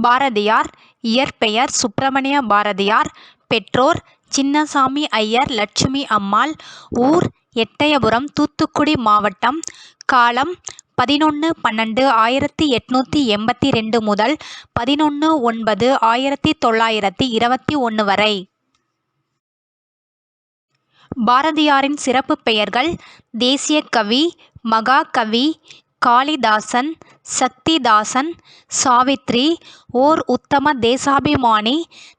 பாரதியார் இயற்பெயர் சுப்பிரமணிய பாரதியார் பெற்றோர் சின்னசாமி ஐயர் லட்சுமி அம்மாள் ஊர் எட்டயபுரம் தூத்துக்குடி மாவட்டம் காலம் பதினொன்று பன்னெண்டு ஆயிரத்தி எட்நூற்றி எண்பத்தி ரெண்டு முதல் பதினொன்று ஒன்பது ஆயிரத்தி தொள்ளாயிரத்தி இருபத்தி ஒன்று வரை. பாரதியாரின் சிறப்பு பெயர்கள் தேசிய கவி மகாகவி காளிதாசன் சக்திதாசன் சாவித்திரி ஓர் உத்தம தேசாபிமானி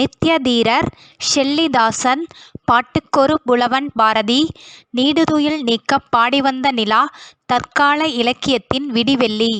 நித்யதீரர் ஷெல்லிதாசன் பாட்டுக்கொரு புலவன் பாரதி நீடுதுயில் நீக்கப் பாடிவந்த நிலா தற்கால இலக்கியத்தின் விடிவெள்ளி.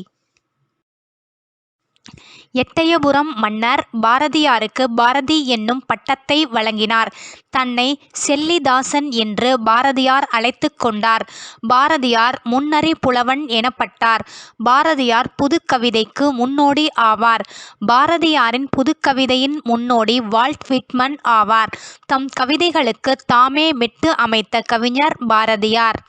எட்டயபுரம் மன்னர் பாரதியாருக்கு பாரதி என்னும் பட்டத்தை வழங்கினார். தன்னை செல்லிதாசன் என்று பாரதியார் அழைத்து கொண்டார். பாரதியார் முன்னறி புலவன் எனப்பட்டார். பாரதியார் புதுக்கவிதைக்கு முன்னோடி ஆவார். பாரதியாரின் புதுக்கவிதையின் முன்னோடி வால்ட் விட்மன் ஆவார். தம் கவிதைகளுக்கு தாமே மெட்டு அமைத்த கவிஞர் பாரதியார்.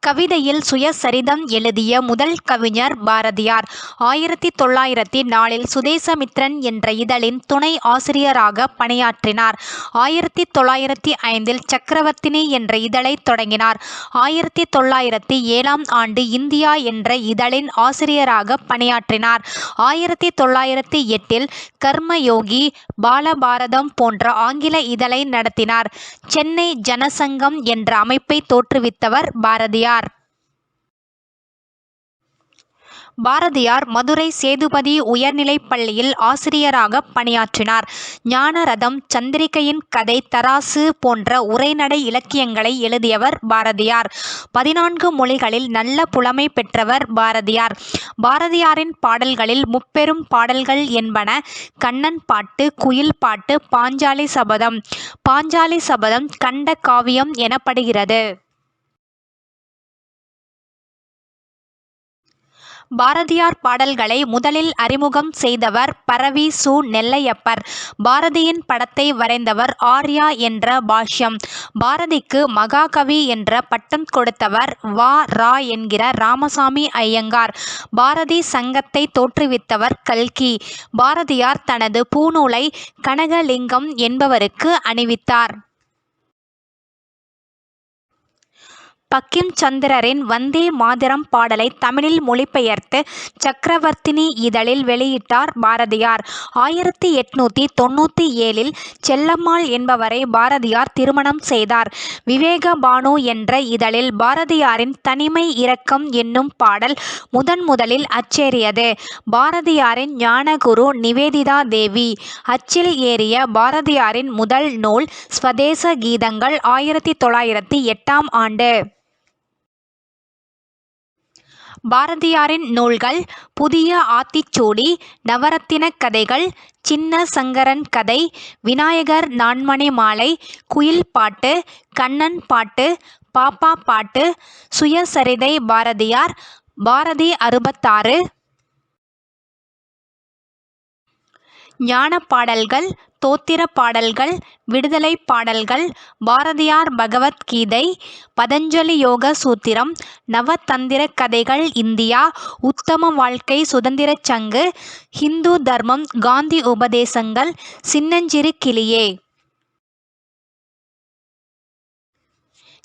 கவிதையில் சுயசரிதம் எழுதிய முதல் கவிஞர் பாரதியார். ஆயிரத்தி தொள்ளாயிரத்தி நாலில் சுதேசமித்ரன் என்ற இதழின் துணை ஆசிரியராக பணியாற்றினார். ஆயிரத்தி தொள்ளாயிரத்தி ஐந்தில் சக்கரவர்த்தினி என்ற இதழை தொடங்கினார். ஆயிரத்தி தொள்ளாயிரத்தி ஏழாம் ஆண்டு இந்தியா என்ற இதழின் ஆசிரியராக பணியாற்றினார். ஆயிரத்தி தொள்ளாயிரத்தி எட்டில் கர்மயோகி பாலபாரதம் போன்ற ஆங்கில இதழை நடத்தினார். சென்னை ஜனசங்கம் என்ற அமைப்பை தோற்றுவித்தவர் பாரதியார். பாரதியார் மதுரை சேதுபதி உயர்நிலைப் பள்ளியில் ஆசிரியராக பணியாற்றினார். ஞானரதம் சந்திரிகையின் கதை தராசு போன்ற உரைநடை இலக்கியங்களை எழுதியவர் பாரதியார். பதினான்கு மொழிகளில் நல்ல புலமை பெற்றவர் பாரதியார். பாரதியாரின் பாடல்களில் முப்பெரும் பாடல்கள் என்பன கண்ணன் பாட்டு குயில் பாட்டு பாஞ்சாலி சபதம். பாஞ்சாலி சபதம் கண்ட காவியம் எனப்படுகிறது. பாரதியார் பாடல்களை முதலில் அறிமுகம் செய்தவர் பரவி சு. நெல்லையப்பர். பாரதியின் படத்தை வரைந்தவர் ஆர்யா என்ற பாஷ்யம். பாரதிக்கு மகாகவி என்ற பட்டம் கொடுத்தவர் வா. ரா. என்கிற ராமசாமி ஐயங்கார். பாரதி சங்கத்தை தோற்றுவித்தவர் கல்கி. பாரதியார் தனது பூநூலை கனகலிங்கம் என்பவருக்கு அணிவித்தார். பக்கிம் சந்திரரின் வந்தே மாதரம் பாடலை தமிழில் மொழிபெயர்த்து சக்கரவர்த்தினி இதழில் வெளியிட்டார் பாரதியார். ஆயிரத்தி எட்நூத்தி தொண்ணூற்றி ஏழில் செல்லம்மாள் என்பவரை பாரதியார் திருமணம் செய்தார். விவேக பானு என்ற இதழில் பாரதியாரின் தனிமை இரக்கம் என்னும் பாடல் முதன் முதலில் அச்சேறியது. பாரதியாரின் ஞானகுரு நிவேதிதா தேவி அச்சில் ஏறிய பாரதியாரின் முதல் நூல் ஸ்வதேச கீதங்கள் ஆயிரத்தி தொள்ளாயிரத்தி எட்டாம் ஆண்டு. பாரதியாரின் நூல்கள் புதிய ஆத்திச்சூடி நவரத்தின கதைகள் சின்ன சங்கரன் கதை விநாயகர் நான்மணி மாலை குயில் பாட்டு கண்ணன் பாட்டு பாப்பா பாட்டு சுயசரிதை பாரதியார் பாரதி அறுபத்தாறு ஞானப் பாடல்கள் தோத்திரப் பாடல்கள் விடுதலைப் பாடல்கள் பாரதியார் பகவத்கீதை பதஞ்சலி யோக சூத்திரம் நவதந்திரக் கதைகள் இந்தியா உத்தம வாழ்க்கை சுதந்திரச் சங்கு ஹிந்து தர்மம் காந்தி உபதேசங்கள் சின்னஞ்சிறு கிளியே.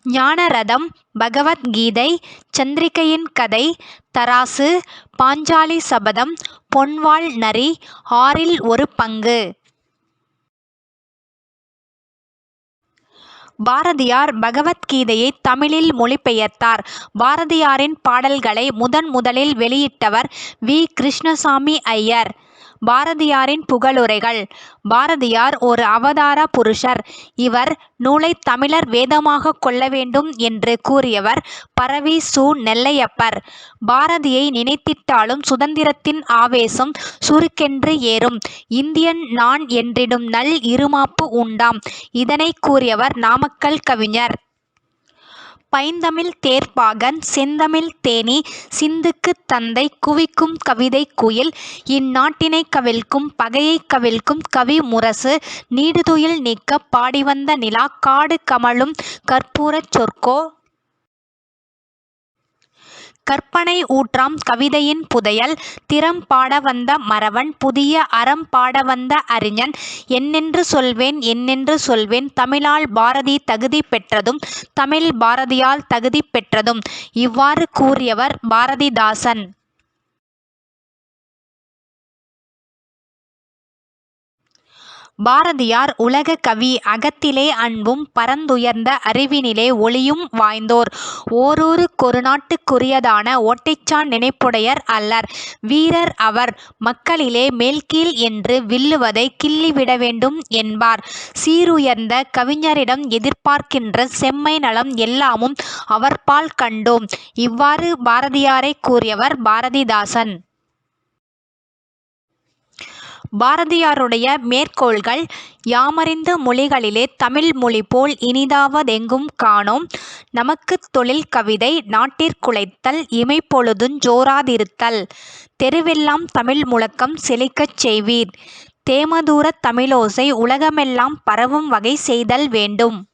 ஞானரதம் பகவத்கீதை சந்திரிகையின் கதை தராசு பாஞ்சாலி சபதம் பொன்வாள் நரி ஆறில் ஒரு பங்கு. பாரதியார் பகவத்கீதையை தமிழில் மொழிபெயர்த்தார். பாரதியாரின் பாடல்களை முதன் முதலில் வெளியிட்டவர் வி. கிருஷ்ணசாமி ஐயர். பாரதியாரின் புகழுரைகள். பாரதியார் ஒரு அவதார புருஷர். இவர் நூலை தமிழர் வேதமாக கொள்ள வேண்டும் என்று கூறியவர் பரவி சு. நெல்லையப்பர். பாரதியை நினைத்திட்டாலும் சுதந்திரத்தின் ஆவேசம் சுருக்கென்று ஏறும். இந்தியன் நான் என்றிடும் நல் இருமாப்பு உண்டாம். இதனை கூறியவர் நாமக்கல் கவிஞர். பைந்தமிழ் தேர்ப்பாகன் செந்தமிழ் தேனி சிந்துக்குத் தந்தை குவிக்கும் கவிதை குயில் இந்நாட்டினைக் கவிழ்க்கும் பகையைக் கவிழ்க்கும் கவி முரசு நீடுதுயில் நீக்கப் பாடிவந்த நிலா காடு கமழும் கற்பூரச் சொற்கோ கற்பனை ஊற்றாம் கவிதையின் புதையல் திறம் பாட வந்த மறவன் புதிய அறம் பாட வந்த அறிஞன். என்னென்று சொல்வேன் என்னென்று சொல்வேன் தமிழால் பாரதி தகுதி பெற்றதும் தமிழ் பாரதியால் தகுதி பெற்றதும். இவ்வாறு கூறியவர் பாரதிதாசன். பாரதியார் உலக கவி அகத்திலே அன்பும் பரந்துயர்ந்த அறிவினிலே ஒளியும் வாய்ந்தோர். ஓரூருக்கொரு நாட்டுக்குரியதான ஒட்டைச்சான் நினைப்புடையர் அல்லர். வீரர் அவர் மக்களிலே மேல்கீழ் என்று வில்லுவதை கிள்ளிவிட வேண்டும் என்பார். சீருயர்ந்த கவிஞரிடம் எதிர்பார்க்கின்ற செம்மை நலம் எல்லாமும் அவர்பால் கண்டோம். இவ்வாறு பாரதியாரைக் கூறியவர் பாரதிதாசன். பாரதியாருடைய மேற்கோள்கள் யாமறிந்த மொழிகளிலே தமிழ் மொழி போல் இனிதாவதெங்கும் காணோம். நமக்குத் தொழில் கவிதை நாட்டிற்குழைத்தல் இமைப்பொழுதுஞ் ஜோராதிருத்தல். தெருவெல்லாம் தமிழ் முழக்கம் செழிக்கச் செய்வீர். தேமதூரத் தமிழோசை உலகமெல்லாம் பரவும் வகை செய்தல் வேண்டும்.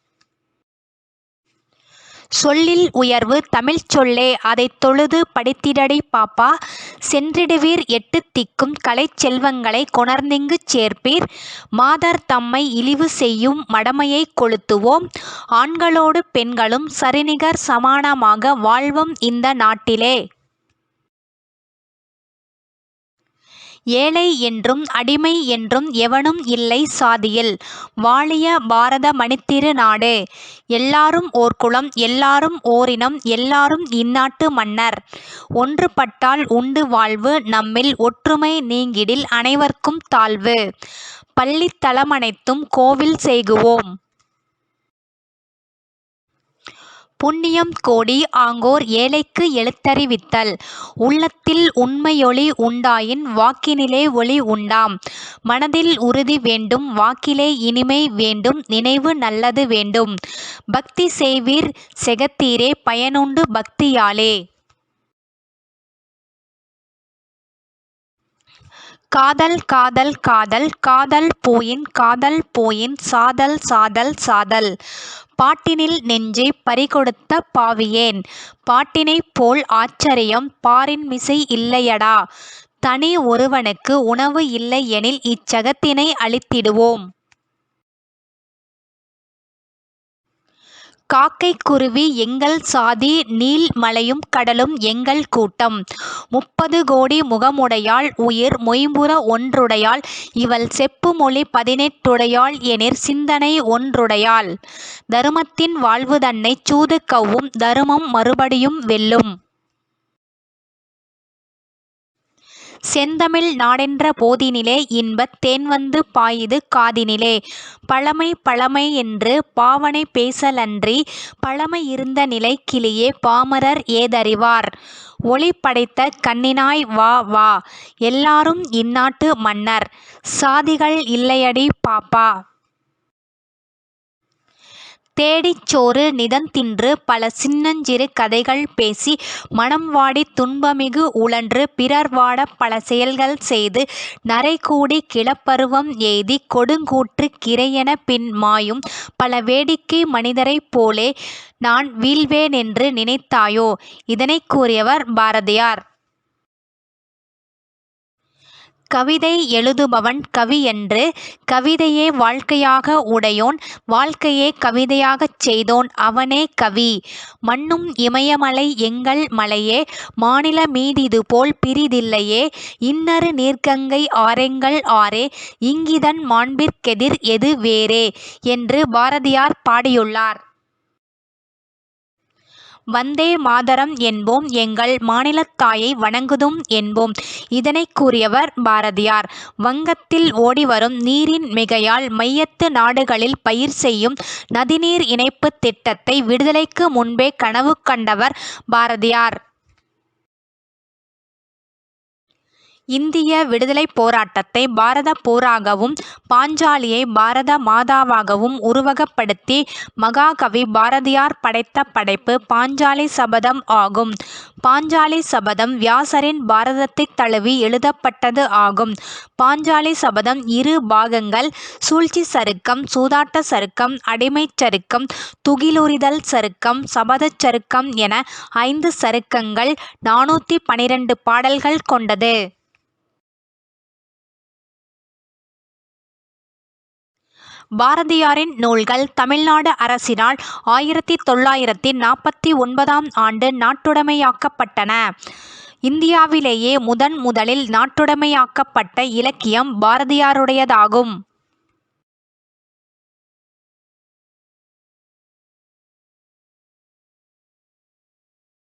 சொல்லில் உயர்வு தமிழ்ச் சொல்லே. அதைத் தொழுது படித்திடடி பாப்பா. சென்றிடுவீர் எட்டுத் திக்கும் கலைச் செல்வங்களைக் கொணர்ந்திங்குச் சேர்ப்பீர். மாதர் தம்மை இழிவு செய்யும் மடமையைக் கொளுத்துவோம். ஆண்களோடு பெண்களும் சரிநிகர் சமானமாக வாழ்வோம் இந்த நாட்டிலே. ஏழை என்றும் அடிமை என்றும் எவனும் இல்லை சாதியில். வாழிய பாரத மணித்திரு நாடு. எல்லாரும் ஓர் குலம் எல்லாரும் ஓரினம் எல்லாரும் இந்நாட்டு மன்னர். ஒன்றுபட்டால் உண்டு வாழ்வு நம்மில் ஒற்றுமை நீங்கிடில் அனைவர்க்கும் தாழ்வு. பள்ளித்தலமனைத்தும் கோவில் செய்குவோம். புண்ணியம் கோடி ஆங்கோர் ஏழைக்கு எழுத்தறிவித்தல். உள்ளத்தில் உண்மையொளி உண்டாயின் வாக்கினிலே ஒளி உண்டாம். மனதில் உறுதி வேண்டும் வாக்கிலே இனிமை வேண்டும் நினைவு நல்லது வேண்டும். பக்தி செய்வீர் செகத்தீரே பயனுண்டு பக்தியாலே. காதல் காதல் காதல் காதல் போயின் காதல் போயின் சாதல் சாதல் சாதல். பாட்டினில் நெஞ்சை பறிகொடுத்த பாவியேன். பாட்டினைப் போல் ஆச்சரியம் பாரின் மிசை இல்லையடா. தனி ஒருவனுக்கு உணவு இல்லை எனில் இச்சகத்தினை அழித்திடுவோம். காக்கை குருவி எங்கள் சாதி நீல் மலையும் கடலும் எங்கள் கூட்டம். முப்பது கோடி முகமுடையாள் உயிர் மொய்ம்புற ஒன்றுடையாள் இவள் செப்பு மொழி பதினெட்டுடையாள் எனிற் சிந்தனை ஒன்றுடையாள். தருமத்தின் வாழ்வு தன்னைச் சூது கவ்வும் தருமம் மறுபடியும் வெல்லும். செந்தமிழ் நாடென்ற போதினிலே இன்பத் தேன்வந்து பாயுது காதினிலே. பழமை பழமை என்று பாவனை பேசலன்றி பழமை இருந்த நிலை கிளியே பாமரர் ஏதறிவார். ஒளி படைத்த கண்ணினாய் வா வா. எல்லாரும் இந்நாட்டு மன்னர். சாதிகள் இல்லையடி பாப்பா. தேடிச் சோறு நிதந்தின்று பல சின்னஞ்சிறு கதைகள் பேசி மனம் வாடித் துன்பமிகு உழன்று பிறர் வாடப் பல செயல்கள் செய்து நரைகூடி கிளப்பருவம் எய்தி கொடுங்கூற்று கிரையென பின் மாயும் பல வேடிக்கை மனிதரைப் போலே நான் வீழ்வேனென்று நினைத்தாயோ? இதனைக் கூறியவர் பாரதியார். கவிதை எழுதுபவன் கவி என்று கவிதையே வாழ்க்கையாக உடையோன் வாழ்க்கையே கவிதையாகச் செய்தோன் அவனே கவி. மண்ணும் இமயமலை எங்கள் மலையே மாநில மீதிதுபோல் பிறிதில்லையே இன்னரு நீர்க்கங்கை ஆரெங்கள் ஆரே இங்கிதன் மாண்பிற்கெதிர் எது வேறே? என்று பாரதியார் பாடியுள்ளார். வந்தே மாதரம் என்போம் எங்கள் மாநிலத்தாயை வணங்குதும் என்போம். இதனை கூறியவர் பாரதியார். வங்கத்தில் ஓடிவரும் நீரின் மிகையால் மையத்து நாடுகளில் பயிர் செய்யும் நதிநீர் இணைப்புத் திட்டத்தை விடுதலைக்கு முன்பே கனவு கண்டவர் பாரதியார். இந்திய விடுதலைப் போராட்டத்தை பாரதப் போராகவும் பாஞ்சாலியை பாரத மாதாவாகவும் உருவகப்படுத்தி மகாகவி பாரதியார் படைத்த படைப்பு பாஞ்சாலி சபதம் ஆகும். பாஞ்சாலி சபதம் வியாசரின் பாரதத்தைத் தழுவி எழுதப்பட்டது ஆகும். பாஞ்சாலி சபதம் இரு பாகங்கள் சூழ்ச்சிச் சருக்கம் சூதாட்ட சருக்கம் அடிமைச் சருக்கம் துகிலுரிதல் சருக்கம் சபதச் சருக்கம் என ஐந்து சருக்கங்கள் நானூற்றி பனிரெண்டு பாடல்கள் கொண்டது. பாரதியாரின் நூல்கள் தமிழ்நாடு அரசினால் ஆயிரத்தி தொள்ளாயிரத்தி நாற்பத்தி ஒன்பதாம் ஆண்டு நாட்டுடைமையாக்கப்பட்டன. இந்தியாவிலேயே முதன் முதலில் நாட்டுடைமையாக்கப்பட்ட இலக்கியம் பாரதியாருடையதாகும்.